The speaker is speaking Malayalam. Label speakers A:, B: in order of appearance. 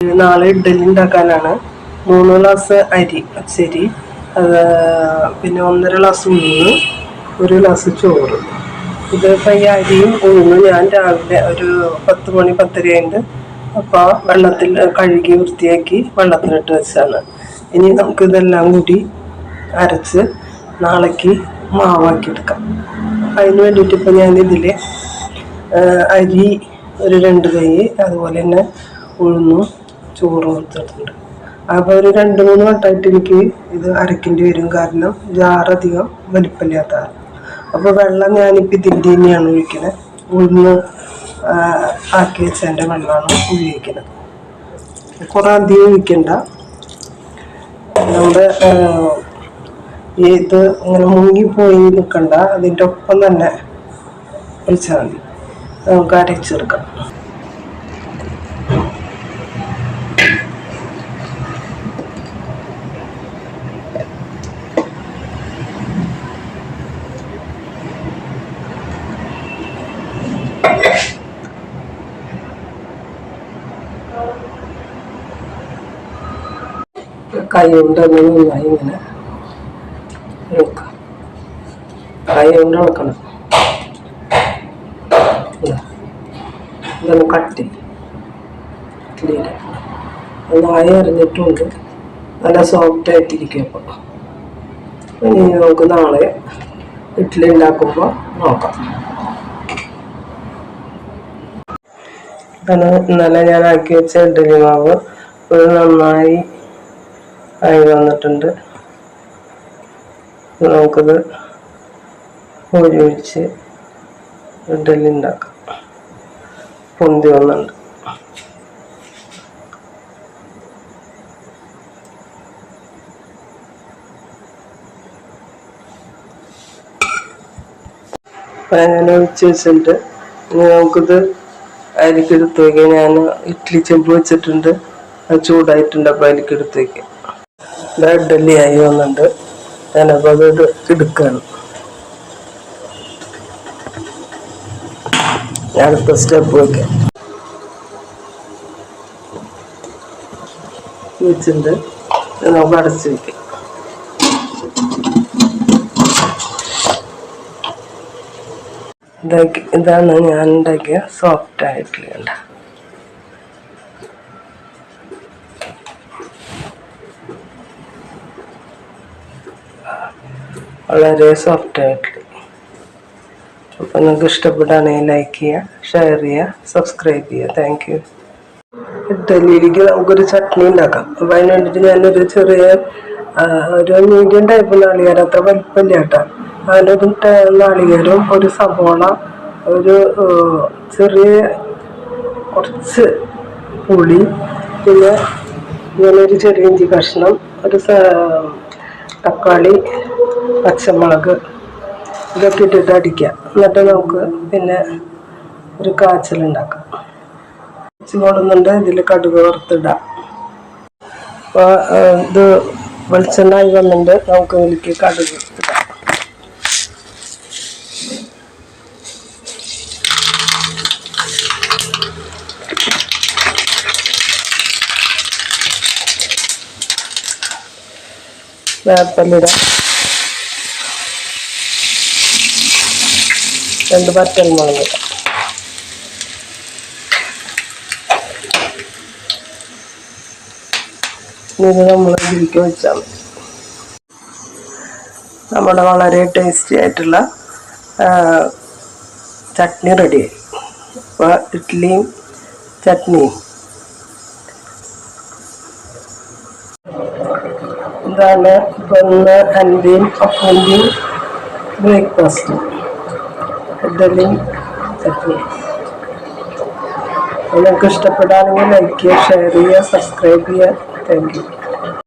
A: നാളെ ഇഡ്ഡലി ഉണ്ടാക്കാനാണ്. മൂന്ന് ഗ്ലാസ് അരി അത് പിന്നെ ഒന്നര ഗ്ലാസ് ഉഴുന്ന് ഒരു ഗ്ലാസ് ചോറ്. ഇത് ഈ അരിയും ഉഴുന്നും ഞാൻ രാവിലെ ഒരു പത്ത് മണി പത്തര കഴിഞ്ഞ് അപ്പോൾ വെള്ളത്തിൽ കഴുകി വൃത്തിയാക്കി വെള്ളത്തിലിട്ട് വെച്ചാണ്. ഇനി നമുക്ക് ഇതെല്ലാം കൂടി അരച്ച് നാളേക്ക് മാവാക്കി എടുക്കാം അതിന് വേണ്ടിയിട്ട് ഇപ്പം ഞാൻ ഇതിൽ അരി ഒരു രണ്ട് കൈ അതുപോലെ തന്നെ ഉഴുന്നും ചോറും കൊടുത്തിട്ടുണ്ട്. അപ്പോൾ ഒരു രണ്ട് മൂന്ന് വട്ടമായിട്ട് എനിക്ക് ഇത് അരക്കേണ്ടി വരും. കാരണം ജാറധികം വലിപ്പമില്ലാത്തതാണ് അപ്പോൾ വെള്ളം ഞാനിപ്പോൾ ഇതിന്റെ തന്നെയാണ് ഒഴിക്കുന്നത് ഉഴുന്ന് ആക്കി വെച്ചതിന്റെ വെള്ളമാണ് ഉപയോഗിക്കുന്നത് കുറേ അധികം ഒഴിക്കണ്ട. നമ്മുടെ ഇത് ഇങ്ങനെ മുങ്ങിപ്പോയി നിൽക്കണ്ട അതിന്റെ ഒപ്പം തന്നെ ഒഴിച്ചാൽ മതി. നമുക്ക് അരച്ചെടുക്കാം കൈ കൊണ്ട് ഇങ്ങനെ കൈ കൊണ്ട് ഇളക്കണം കട്ടി ക്ലീൻ നന്നായി നല്ല സോഫ്റ്റ് ആയിട്ടിരിക്കും ഇനി നമുക്ക് നാളെ ഇഡ്ഡലി ഉണ്ടാക്കുമ്പോൾ നോക്കാം. ഇതാണ് ഇന്നലെ ഞാൻ ആക്കി വെച്ച ഇഡ്ഡലി മാവ് ഒരു നന്നായി ആയി വന്നിട്ടുണ്ട്. നമുക്കത് ഒഴിച്ച് ഇഡ്ഡലി ഉണ്ടാക്കാം. പൊന്തി വന്നുണ്ട് ഞാൻ ഒഴിച്ച് വെച്ചിട്ടുണ്ട്. ഇനി നമുക്കിത് അരിക്ക് എടുത്ത് ഞാൻ ഇഡ്ഡലി ചെമ്പ് വെച്ചിട്ടുണ്ട്. അത് ചൂടായിട്ടുണ്ട് അപ്പോൾ അരിക്ക് എടുത്ത് വയ്ക്കാം ഇതാ ഇഡ്ഡലി ആയി വന്നിട്ടുണ്ട്. ഞാനപ്പോൾ അത് എടു- എടുക്കുകയാണ് അടുത്ത സ്റ്റെപ്പ് വയ്ക്കാം വെച്ചിട്ടുണ്ട്. നമുക്ക് അടച്ച് വയ്ക്കാം ഇതാണ് ഞാൻ ഉണ്ടാക്കിയ സോഫ്റ്റ് ആയിട്ടുള്ള കണ്ട. വളരെ സോഫ്റ്റ് ആയിട്ടുള്ള. അപ്പൊ നിങ്ങൾക്ക് ഇഷ്ടപ്പെട്ടാണെങ്കിൽ ലൈക്ക് ചെയ്യുക ഷെയർ ചെയ്യുക സബ്സ്ക്രൈബ് ചെയ്യുക. താങ്ക് യു ഇഡ്ഡലിയിലേക്ക് നമുക്കൊരു ചട്നി ഉണ്ടാക്കാം. അപ്പം അതിന് വേണ്ടിയിട്ട് ഞാനൊരു ചെറിയ ഒരു മീഡിയം ടൈപ്പ് നാളികേരം അത്ര വലിപ്പമില്ല കേട്ടോ. അതിനൊരു ട- നാളികേരവും ഒരു സവോള ഒരു ചെറിയ കുറച്ച് പുളി പിന്നെ ഇങ്ങനൊരു ചെറിയ ഇഞ്ചി കഷ്ണം ഒരു തക്കാളി പച്ചമുളക് ഇതൊക്കെ ഇട്ടിട്ട് അടിക്കുക എന്നിട്ട് നമുക്ക് പിന്നെ ഒരു കാച്ചലുണ്ടാക്കാം ചൂടുന്നുണ്ട് ഇതിൽ കടുക് വറുത്തിടാം. അപ്പോൾ ഇത് വെളിച്ചെണ്ണ ആയി വന്നിട്ടുണ്ട്. നമുക്ക് ഇതിലേക്ക് കടുക് ഇടാം വേപ്പലിടാം രണ്ട് പറ്റൽ മുളക്. ഇടാം ഇത് നമ്മൾ ഇതിലേക്ക് വെച്ചാൽ മതി. നമ്മുടെ വളരെ ടേസ്റ്റി ആയിട്ടുള്ള ചട്നി റെഡിയായി അപ്പോൾ ഇഡ്ഡലിയും ചട്നിയും. ഇതാണ് ഇന്ന് അൻപയും അപ്പൂന്റെയും ബ്രേക്ക്ഫാസ്റ്റ്. നിങ്ങൾക്ക് ഇഷ്ടപ്പെടാനെങ്കിൽ ലൈക്ക് ചെയ്യുക ഷെയർ ചെയ്യുക സബ്സ്ക്രൈബ് ചെയ്യുക. Thank you